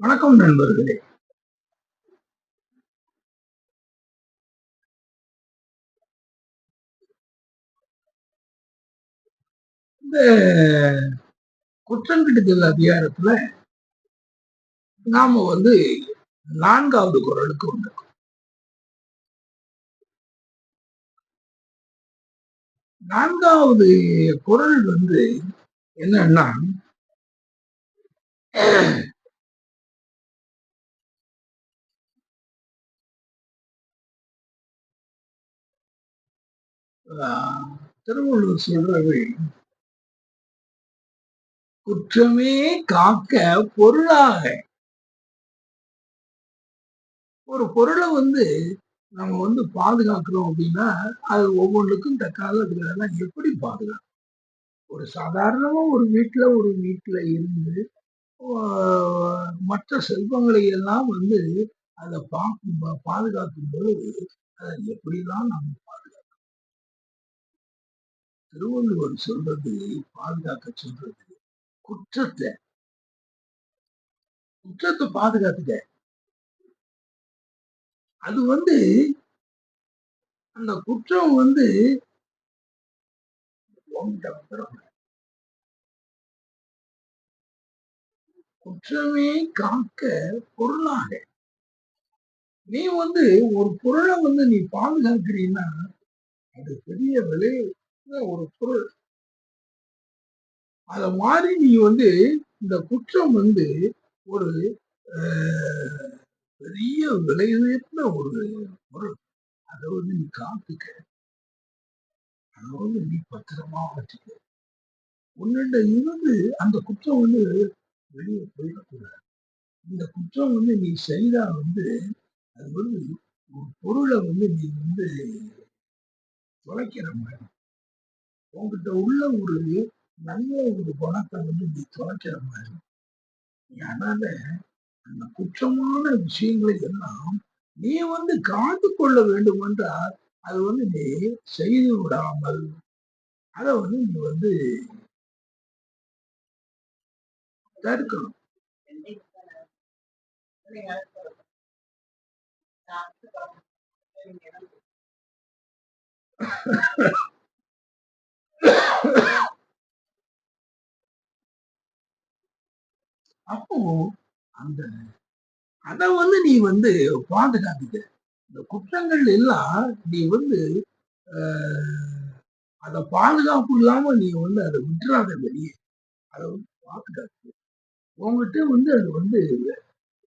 வணக்கம் நண்பர்களே. இந்த குற்றங்கிடுதல் அதிகாரத்துல நாம வந்து நான்காவது குரலுக்கு வந்திருக்கோம். நான்காவது குரல் வந்து என்னன்னா திருவள்ளுவர் சொல்றது குற்றமே காக்க பொருளாக. ஒரு பொருளை வந்து நம்ம வந்து பாதுகாக்கிறோம் அப்படின்னா அது ஒவ்வொன்றுக்கும் தக்காத அதுகளெல்லாம் எப்படி பாதுகாக்கும் ஒரு சாதாரணமா ஒரு வீட்டுல ஒரு வீட்டுல இருந்து மற்ற செல்வங்களை எல்லாம் வந்து அதை பார்க்கும் பாதுகாக்கும் பொழுது அதை எப்படிலாம் நம்ம திருவள்ளுவர் சொல்றது பாதுகாக்க சொல்றது குற்றத்தை. குற்றத்தை பாதுகாத்துக்க. அது வந்து அந்த குற்றம் வந்து வந்துடும் குற்றமே காக்க பொருளாக. நீ வந்து ஒரு பொருளை வந்து நீ பாதுகாக்கிறீன்னா அது பெரிய விலை ஒரு பொருள். அத மாதிரி நீ வந்து இந்த குற்றம் வந்து ஒரு பெரிய விலை உயர்ந்த ஒரு பொருள். அதை வந்து நீ காத்துக்க. அதை வந்து நீ பத்திரமா வச்சுக்க. உன்னிட்ட இருந்து அந்த குற்றம் வந்து வெளியே போயிடக்கூடாது. இந்த குற்றம் வந்து நீ செய்தா வந்து அது வந்து ஒரு பொருளை வந்து நீ வந்து தொலைக்கிற மாதிரி. உங்ககிட்ட உள்ள ஒரு நல்ல ஒரு குணத்தை வந்து நீ தொலைக்கிற மாதிரி. அதனால அந்த குற்றமான விஷயங்களை எல்லாம் நீ வந்து காத்து கொள்ள வேண்டும் என்றால் அது வந்து நீ செய்து விடாமல் அதை வந்து நீ வந்து தடுக்கணும். அப்போ அந்த அதை வந்து நீ வந்து பாதுகாத்துக்க. இந்த குற்றங்கள் எல்லாம் நீ வந்து ஆஹ், அதை பாதுகாப்பு இல்லாம நீ வந்து அதை விட்டுறாத வெளியே. அதை வந்து பாதுகாத்து உங்ககிட்ட வந்து அது வந்து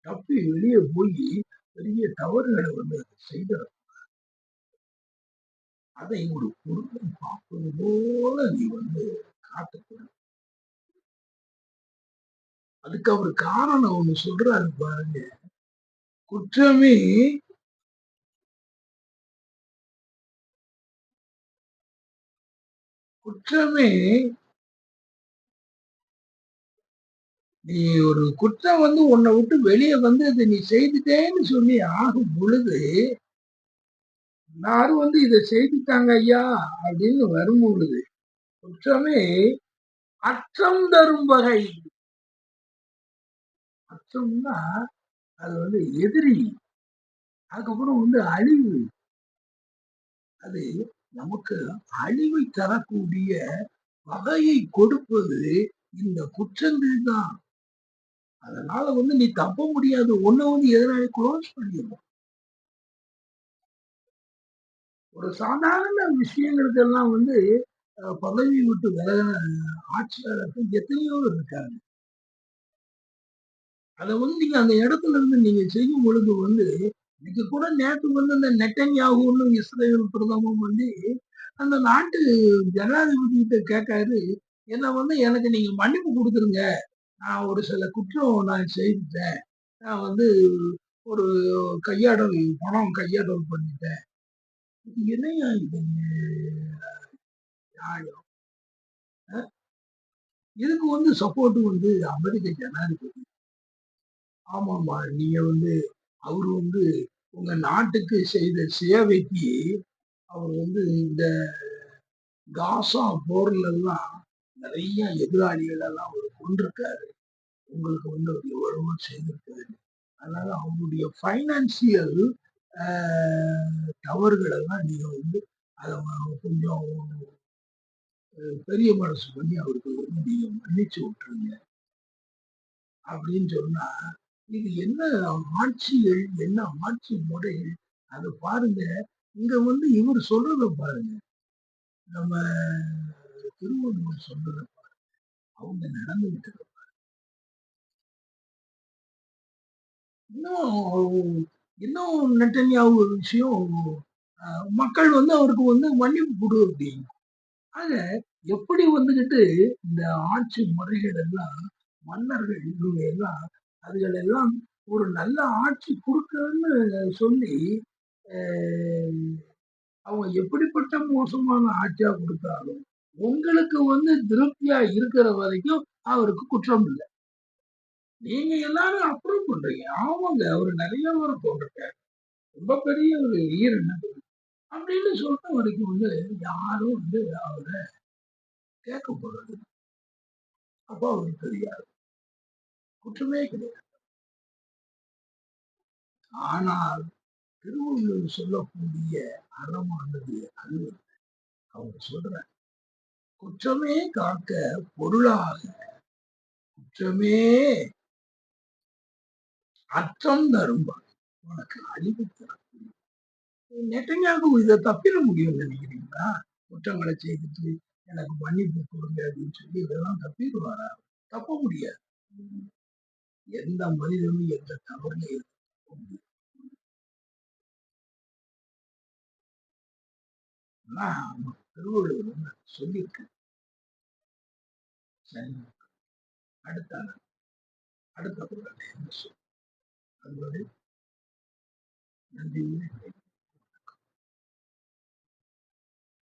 தப்பி வெளியே போய் பெரிய தவறுகளை வந்து அதை செய்த அதை ஒரு பொருளை பார்ப்பது போல நீ வந்து காத்துக்கணும் அதுக்கு அவர் காரணம் ஒண்ணு சொல்றாரு பாருங்க. குற்றமே குற்றமே நீ ஒரு குற்றம் வந்து உன்னை விட்டு வெளியே வந்து அதை நீ செய்துட்டேன்னு சொல்லி ஆகும் பொழுது எல்லாரும் வந்து இதை செய்துட்டாங்க ஐயா அப்படின்னு வரும் பொழுது குற்றமே அச்சம் தரும் வகை. அச்சம்னா அது வந்து எதிரி. அதுக்கப்புறம் வந்து அழிவு. அது நமக்கு அழிவை தரக்கூடிய வகையை கொடுப்பது இந்த குற்றங்கள் தான். அதனால வந்து நீ தப்ப முடியாது. ஒண்ணு வந்து எதிராளி க்ளோஸ் பண்ணிடும் ஒரு சாதாரண விஷயங்களுக்கெல்லாம் வந்து பதவி விட்டு விலகின ஆட்சியாளர்கள் எத்தனையோ இருக்காங்க. அதை வந்து நீங்க அந்த இடத்துல இருந்து நீங்க செய்யும் பொழுது வந்து இன்னைக்கு கூட நேற்று வந்து அந்த நெட்டன்யாகுன்னு இஸ்ரேல் பிரதமம் வந்து அந்த நாட்டு ஜனாதிபதி கிட்ட கேட்காரு என்ன வந்து எனக்கு நீங்க மன்னிப்பு கொடுத்துருங்க. நான் ஒரு சில குற்றம் நான் செய்துட்டேன். நான் வந்து ஒரு கையாடல் பணம் கையாடல் பண்ணிட்டேன். இது என்னையா இது? நியாயம். இதுக்கு வந்து சப்போர்ட் வந்து அமெரிக்க ஜனாதிபதி. ஆமாமா நீங்க வந்து அவர் வந்து உங்க நாட்டுக்கு செய்த சேவைக்கு அவர் வந்து இந்த காசா போர்ல எல்லாம் நிறைய எதிராளிகள் எல்லாம் அவர் கொண்டிருக்காரு. உங்களுக்கு வந்து அவர் எவ்வளவோ செய்திருக்காரு. அதனால அவருடைய ஃபைனான்சியல் தவறுகள் எல்லாம் நீங்க வந்து அதை கொஞ்சம் பெரிய மனசு பண்ணி அவருக்கு வந்து நீங்க மன்னிச்சு விட்டுருங்க. அப்படின்னு சொன்னா இது என்ன ஆட்சிகள் என்ன ஆட்சி முறைகள் அதை பாருங்க. இங்க வந்து இவர் சொல்றத பாருங்க. நம்ம திருவள்ளுவர் சொல்றத பாருங்க. அவங்க நடந்துகிட்டு இன்னும் இன்னும் நெட்டன்யாவு ஒரு விஷயம் அஹ், மக்கள் வந்து அவருக்கு வந்து மன்னிப்பு கொடு அப்படின்னு. ஆக எப்படி வந்துகிட்டு இந்த ஆட்சி முறைகள் எல்லாம் மன்னர்கள் இவங்க எல்லாம் அதுகள் எல்லாம் ஒரு நல்ல ஆட்சி கொடுக்கணும்னு சொல்லி அஹ், அவங்க எப்படிப்பட்ட மோசமான ஆட்சியா கொடுத்தாலும் உங்களுக்கு வந்து திருப்தியா இருக்கிற வரைக்கும் அவருக்கு குற்றம் இல்லை. நீங்க எல்லாரும் அப்ரூவ் பண்றீங்க. ஆமாங்க அவர் நிறைய பேர் போட்டிருக்காரு. ரொம்ப பெரிய ஒரு ஈரன் அப்படின்னு சொல்ற வரைக்கும் வந்து யாரும் வந்து அவரை கேட்க போறது அப்போ அவருக்கு தெரியாது. குற்றமே கிடையாது. ஆனால் திருவள்ளுவர் சொல்லக்கூடிய அறமானது அது. அவங்க சொல்ற குற்றமே காக்க பொருளாக. குற்றமே அச்சம் தரும் உனக்கு அழிவு தரும் நெட்டኛக்கு இதை தப்பிட முடியும்னு நினைக்கிறீங்களா? குற்றங்களை செய்துட்டு எனக்கு மன்னிப்பு கொடுங்க அப்படின்னு சொல்லி இதெல்லாம் தப்பிடுவாரா? தப்ப முடியாது. எந்த மனிதனும் எந்த தவறுல திருவள்ளுவர் சொல்லியிருக்கு அடுத்த அடுத்த குரல் என்ன சொல் அதுவரை நன்றி